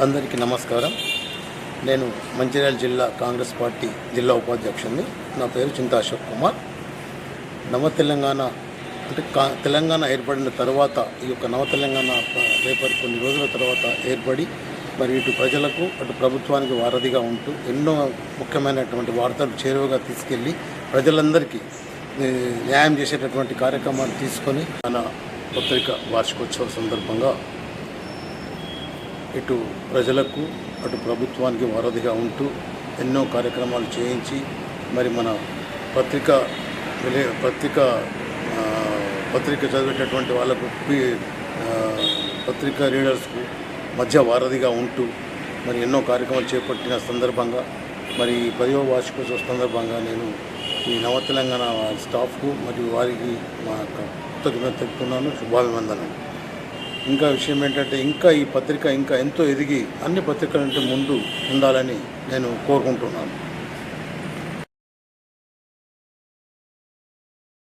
అందరికీ నమస్కారం. నేను మంచిర్యాల జిల్లా కాంగ్రెస్ పార్టీ జిల్లా ఉపాధ్యక్షుడిని. నా పేరు చింతా అశోక్ కుమార్. నవ తెలంగాణ అంటే కా తెలంగాణ ఏర్పడిన తర్వాత ఈ యొక్క నవ తెలంగాణ ప- పేపర్ కొన్ని రోజుల తర్వాత ఏర్పడి మరి ఇటు ప్రజలకు అటు ప్రభుత్వానికి వారధిగా ఉంటూ ఎన్నో ముఖ్యమైనటువంటి వార్తలు చేరువగా తీసుకెళ్ళి ప్రజలందరికీ న్యాయం చేసేటటువంటి కార్యక్రమాలు తీసుకొని మన పత్రిక వార్షికోత్సవ సందర్భంగా ఇటు ప్రజలకు అటు ప్రభుత్వానికి వారధిగా ఉంటూ ఎన్నో కార్యక్రమాలు చేయించి మరి మన పత్రిక విలే పత్రిక పత్రిక చదివేటటువంటి వాళ్ళకు పత్రికా రీడర్స్కు మధ్య వారధిగా ఉంటూ మరి ఎన్నో కార్యక్రమాలు చేపట్టిన సందర్భంగా మరి ఈ పదివ వార్షికోత్సవ సందర్భంగా నేను ఈ నవ తెలంగాణ స్టాఫ్కు మరియు వారికి మా కృతజ్ఞత తెలుపుతున్నాను. శుభాభివందనాలు ఇంకా విషయం ఏంటంటే ఇంకా ఈ పత్రిక ఇంకా ఎంతో ఎదిగి అన్ని పత్రికల నుండి ముందు ఉండాలని నేను కోరుకుంటున్నాను.